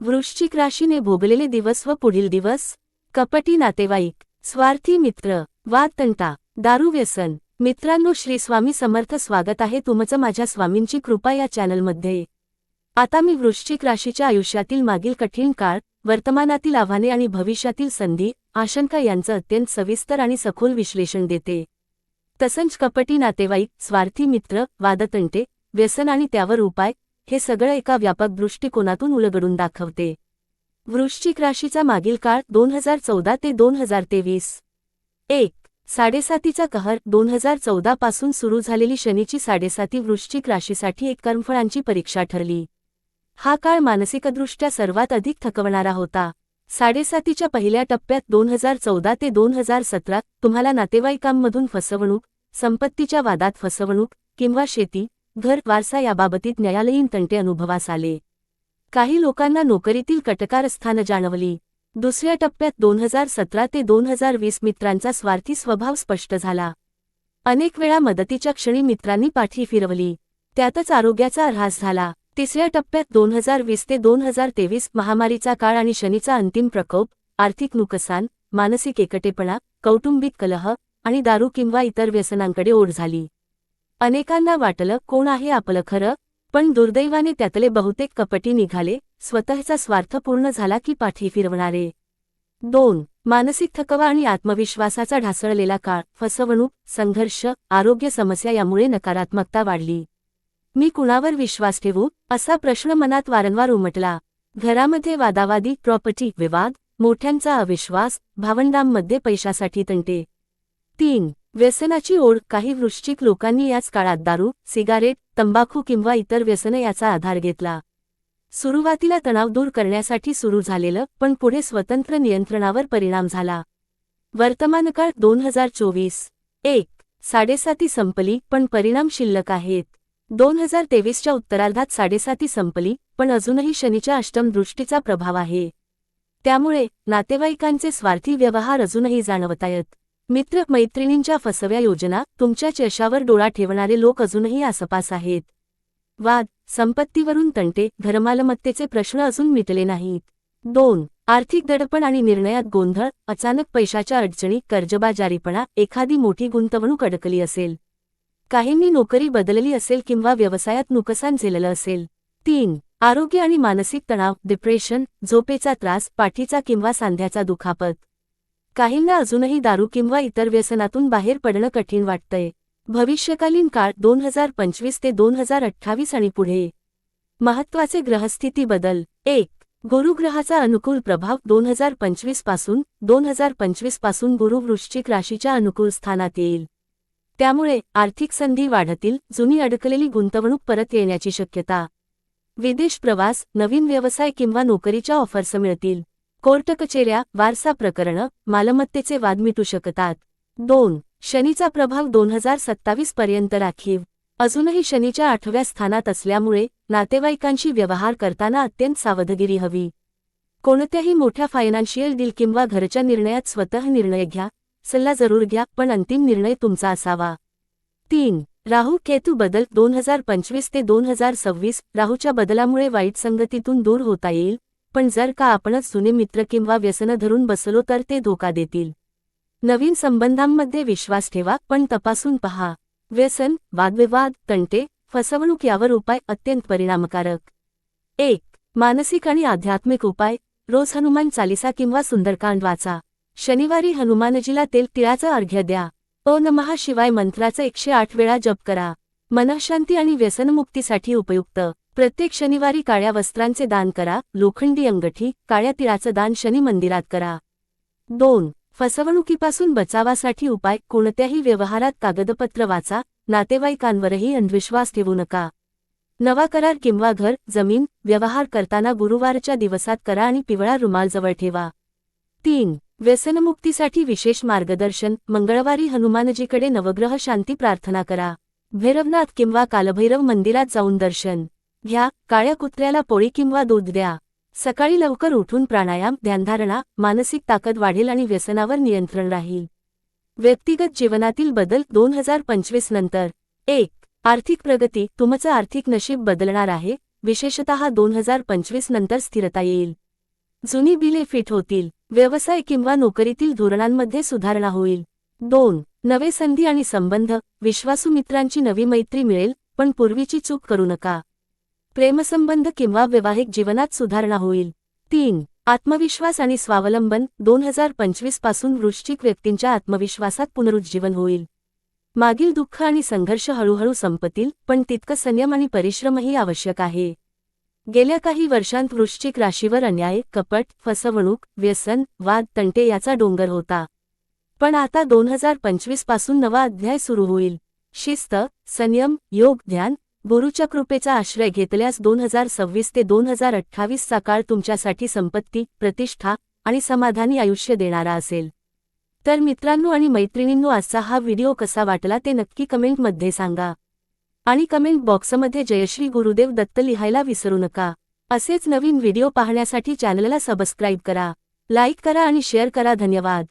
वृश्चिक राशीने भोगलेले दिवस व पुढील दिवस कपटी नातेवाईक स्वार्थी मित्र वादतंटा दारू व्यसन. मित्रांनो श्री स्वामी समर्थ स्वागत आहे तुमचं माझ्या स्वामींची कृपा या चॅनलमध्ये. आता मी वृश्चिक राशीच्या आयुष्यातील मागील कठीण काळ वर्तमानातील आव्हाने आणि भविष्यातील संधी आशंका यांचं अत्यंत सविस्तर आणि सखोल विश्लेषण देते. तसंच कपटी नातेवाईक स्वार्थी मित्र वादतंटे व्यसन आणि त्यावर उपाय हे सगळं एका व्यापक दृष्टिकोनातून उलगडून दाखवते. वृश्चिक राशीचा मागील काळ दोन हजार चौदा ते दोन हजार तेवीस. एक साडेसातीचा कहर दोन हजार चौदा पासून सुरू झालेली शनीची साडेसाती वृश्चिक राशीसाठी एक कर्मफळांची परीक्षा ठरली. हा काळ मानसिकदृष्ट्या सर्वात अधिक थकवणारा होता. साडेसातीच्या पहिल्या टप्प्यात दोन हजार चौदा ते दोन हजार सतरा तुम्हाला नातेवाईकांमधून फसवणूक संपत्तीच्या वादात फसवणूक किंवा शेती घर वारसा याबाबतीत न्यायालयीन तंटे अनुभवास आले. काही लोकांना नोकरीतील कटकारस्थानं जाणवली. दुसऱ्या टप्प्यात दोन हजार सतरा ते दोन हजार वीस मित्रांचा स्वार्थी स्वभाव स्पष्ट झाला. अनेक वेळा मदतीच्या क्षणी मित्रांनी पाठी फिरवली. त्यातच आरोग्याचा ऱ्हास झाला. तिसऱ्या टप्प्यात दोन हजार वीस ते दोन हजार तेवीस महामारीचा काळ आणि शनीचा अंतिम प्रकोप आर्थिक नुकसान मानसिक एकटेपणा कौटुंबिक कलह आणि दारू किंवा इतर व्यसनांकडे ओढ झाली. अनेकांना वाटलं कोण आहे आपलं खरं? पण दुर्दैवाने त्यातले बहुतेक कपटी निघाले स्वतःचा स्वार्थ पूर्ण झाला की पाठी फिरवणारे. दोन मानसिक थकवा आणि आत्मविश्वासाचा ढासळलेला काळ फसवणूक संघर्ष आरोग्य समस्या यामुळे नकारात्मकता वाढली. मी कुणावर विश्वास ठेवू? असा प्रश्न मनात वारंवार उमटला. घरामध्ये वादावादी प्रॉपर्टी विवाद मोठ्यांचा अविश्वास भावंडांमध्ये पैशासाठी तंटे. तीन व्यसनाची ओढ काही वृश्चिक लोकांनी याच काळात दारू सिगारेट तंबाखू किंवा इतर व्यसन याचा आधार घेतला. सुरुवातीला तणाव दूर करण्यासाठी सुरू झालेलं पण पुढे स्वतंत्र नियंत्रणावर परिणाम झाला. वर्तमानकाळ दोन हजार चोवीस. एक साडेसाती संपली पण परिणाम शिल्लक आहेत. दोन हजार तेवीसच्या उत्तरार्धात साडेसाती संपली पण अजूनही शनीच्या अष्टम दृष्टीचा प्रभाव आहे. त्यामुळे नातेवाईकांचे स्वार्थी व्यवहार अजूनही जाणवतायत. मित्र मैत्रिणींच्या फसव्या योजना तुमच्या यशावर डोळा ठेवणारे लोक अजूनही आसपास आहेत. वाद संपत्तीवरून तंटे घरमालमत्तेचे प्रश्न अजून मिटले नाहीत. दोन आर्थिक दडपण आणि निर्णयात गोंधळ अचानक पैशाच्या अडचणी कर्जबाजारीपणा एखादी मोठी गुंतवणूक अडकली असेल. काहींनी नोकरी बदलली असेल किंवा व्यवसायात नुकसान झेललं असेल. तीन आरोग्य आणि मानसिक तणाव डिप्रेशन झोपेचा त्रास पाठीचा किंवा सांध्याचा दुखापत. काहींना अजूनही दारू किंवा इतर व्यसनातून बाहेर पडणं कठीण वाटतंय. भविष्यकालीन काळ दोन हजार पंचवीस ते दोन हजार अठ्ठावीस आणि पुढे. महत्त्वाचे ग्रहस्थिती बदल. एक गुरुग्रहाचा अनुकूल प्रभाव दोन हजार पंचवीसपासून दोन हजार पंचवीसपासून गुरु वृश्चिक राशीच्या अनुकूल स्थानात येईल. त्यामुळे आर्थिक संधी वाढतील जुनी अडकलेली गुंतवणूक परत येण्याची शक्यता. विदेश प्रवास नवीन व्यवसाय किंवा नोकरीच्या ऑफर्स मिळतील. कोर्ट कचेऱ्या वारसा प्रकरणं मालमत्तेचे वाद मिटू शकतात. दोन शनीचा प्रभाव दोन हजार सत्तावीस पर्यंत राखीव. अजूनही शनीच्या आठव्या स्थानात असल्यामुळे नातेवाईकांशी व्यवहार करताना अत्यंत सावधगिरी हवी. कोणत्याही मोठ्या फायनान्शियल डील किंवा घरच्या निर्णयात स्वतः निर्णय घ्या सल्ला जरूर घ्या पण अंतिम निर्णय तुमचा असावा. तीन राहू केतू बदल दोन हजार पंचवीस ते दोन हजार सव्वीस राहूच्या बदलामुळे वाईट संगतीतून दूर होता येईल? पण जर का आपणच जुने मित्र किंवा व्यसन धरून बसलो तर ते धोका देतील. नवीन संबंधांमध्ये विश्वास ठेवा पण तपासून पहा. व्यसन वादविवाद तंटे फसवणूक यावर उपाय अत्यंत परिणामकारक. एक मानसिक आणि आध्यात्मिक उपाय. रोज हनुमान चालिसा किंवा सुंदरकांड वाचा. शनिवारी हनुमानजीला तेल तिळाचं अर्घ्य द्या. ओ नमहा शिवाय मंत्राचं एकशे आठ वेळा जप करा. मनःशांती आणि व्यसनमुक्तीसाठी उपयुक्त. प्रत्येक शनिवारी काळ्या वस्त्रांचे दान करा. लोखंडी अंगठी काळ्या तिळाचं दान शनी मंदिरात करा. दोन. फसवणुकीपासून बचावासाठी उपाय. कोणत्याही व्यवहारात कागदपत्र वाचा. नातेवाईकांवरही अंधविश्वास ठेवू नका. नवा करार किंवा घर जमीन व्यवहार करताना गुरुवारच्या दिवसात करा आणि पिवळा रुमाल जवळ ठेवा. तीन. व्यसनमुक्तीसाठी विशेष मार्गदर्शन. मंगळवारी हनुमानजीकडे नवग्रह शांती प्रार्थना करा. भैरवनाथ किंवा कालभैरव मंदिरात जाऊन दर्शन घ्या काळ्या कुत्र्याला पोळी किंवा दूध द्या. सकाळी लवकर उठून प्राणायाम ध्यानधारणा मानसिक ताकद वाढेल आणि व्यसनावर नियंत्रण राहील. व्यक्तिगत जीवनातील बदल दोन हजार पंचवीस नंतर. एक आर्थिक प्रगती तुमचं आर्थिक नशीब बदलणार आहे विशेषतः दोन हजार पंचवीस नंतर स्थिरता येईल. जुनी बिले फिट होतील व्यवसाय किंवा नोकरीतील धोरणांमध्ये सुधारणा होईल. दोन नवे संधी आणि संबंध विश्वासू मित्रांची नवी मैत्री मिळेल पण पूर्वीची चूक करू नका. प्रेमसंबंध किंवा वैवाहिक जीवनात सुधारणा होईल. तीन आत्मविश्वास आणि स्वावलंबन दोन हजार पंचवीसपासून वृश्चिक व्यक्तींच्या आत्मविश्वासात पुनरुज्जीवन होईल. मागील दुःख आणि संघर्ष हळूहळू संपतील पण तितकं संयम आणि परिश्रमही आवश्यक आहे. गेल्या काही वर्षांत वृश्चिक राशीवर अन्याय कपट फसवणूक व्यसन वाद तंटे याचा डोंगर होता. पण आता दोन हजार पंचवीसपासून नवा अध्याय सुरू होईल. शिस्त संयम योग ध्यान गुरुच्या कृपेचा आश्रय घेतल्यास दोन हजार सव्वीस ते दोन हजार अठ्ठावीसचा काळ तुमच्यासाठी संपत्ती प्रतिष्ठा आणि समाधानी आयुष्य देणारा असेल. तर मित्रांनो आणि मैत्रिणींनो आजचा हा व्हिडिओ कसा वाटला ते नक्की कमेंटमध्ये सांगा. आणि कमेंट बॉक्समध्ये जयश्री गुरुदेव दत्त लिहायला विसरू नका. असेच नवीन व्हिडिओ पाहण्यासाठी चॅनलला सबस्क्राईब करा. लाईक करा आणि शेअर करा. धन्यवाद.